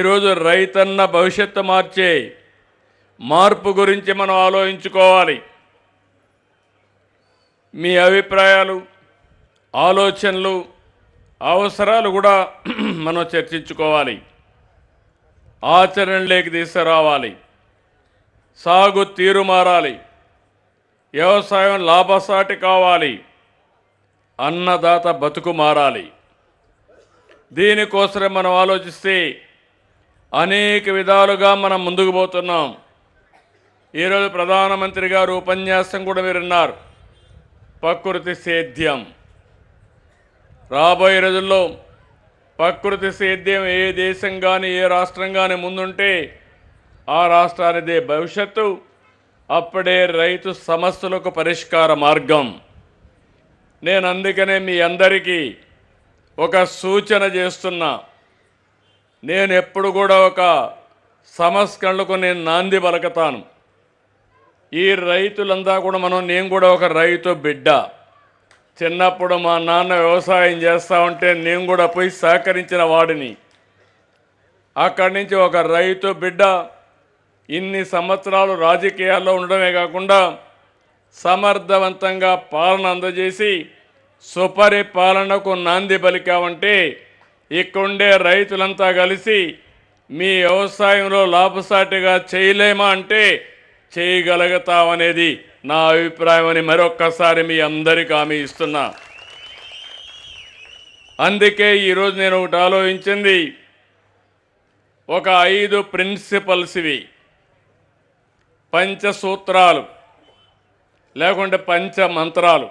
ఈరోజు రైతన్న భవిష్యత్తు మార్చే మార్పు గురించి మనం ఆలోచించుకోవాలి. మీ అభిప్రాయాలు ఆలోచనలు అవసరాలు కూడా మనం చర్చించుకోవాలి. ఆచరణలోకి తీసుకురావాలి. సాగు తీరు మారాలి. వ్యవసాయం లాభసాటి కావాలి. అన్నదాత బతుకు మారాలి. దీనికోసమే మనం ఆలోచిస్తే అనేక విధాలుగా మనం ముందుకు పోతున్నాం. ఈరోజు ప్రధానమంత్రి గారు ఉపన్యాసం కూడా మీరున్నారు. ప్రకృతి సేద్యం. రాబోయే రోజుల్లో ప్రకృతి సేద్యం ఏ దేశం కానీ ఏ రాష్ట్రం కానీ ముందుంటే ఆ రాష్ట్రానిదే భవిష్యత్తు. అప్పుడే రైతు సమస్యలకు పరిష్కార మార్గం. నేను అందుకనే మీ అందరికీ ఒక సూచన చేస్తున్నా. నేను ఎప్పుడు కూడా ఒక సంస్కరణలకు నేను నాంది పలకతాను. ఈ రైతులంతా కూడా మనం నేను కూడా ఒక రైతు బిడ్డ. చిన్నప్పుడు మా నాన్న వ్యవసాయం చేస్తూ ఉంటే నేను కూడా పోయి సహకరించిన వాడిని. అక్కడి నుంచి ఒక రైతు బిడ్డ ఇన్ని సంవత్సరాలు రాజకీయాల్లో ఉండడమే కాకుండా సమర్థవంతంగా పాలన అందజేసి సుపరిపాలనకు నాంది పలికామంటే ఇక్కడుండే రైతులంతా కలిసి మీ వ్యవసాయంలో లాభసాటిగా చేయలేమా అంటే చేయగలుగుతామనేది నా అభిప్రాయం అని మరొక్కసారి మీ అందరికీ హామీ ఇస్తున్నా. అందుకే ఈరోజు నేను ఒకటి ఆలోచించింది. ఒక ఐదు ప్రిన్సిపల్స్ ఇవి. పంచసూత్రాలు లేకుంటే పంచ మంత్రాలు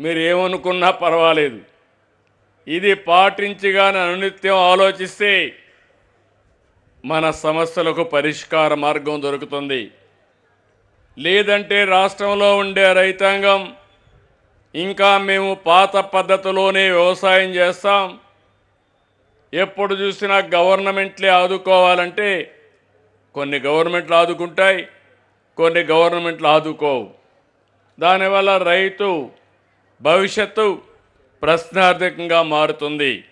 మీరు ఏమనుకున్నా పర్వాలేదు. ఇది పాటించిగానే అనునిత్యం ఆలోచిస్తే మన సమస్యలకు పరిష్కార మార్గం దొరుకుతుంది. లేదంటే రాష్ట్రంలో ఉండే రైతాంగం ఇంకా మేము పాత పద్ధతిలోనే వ్యవసాయం చేస్తాం. ఎప్పుడు చూసినా గవర్నమెంట్లే ఆదుకోవాలంటే కొన్ని గవర్నమెంట్లు ఆదుకుంటాయి కొన్ని గవర్నమెంట్లు ఆదుకోవు. దానివల్ల రైతు భవిష్యత్తు ప్రశ్నార్థకంగా మారుతుంది.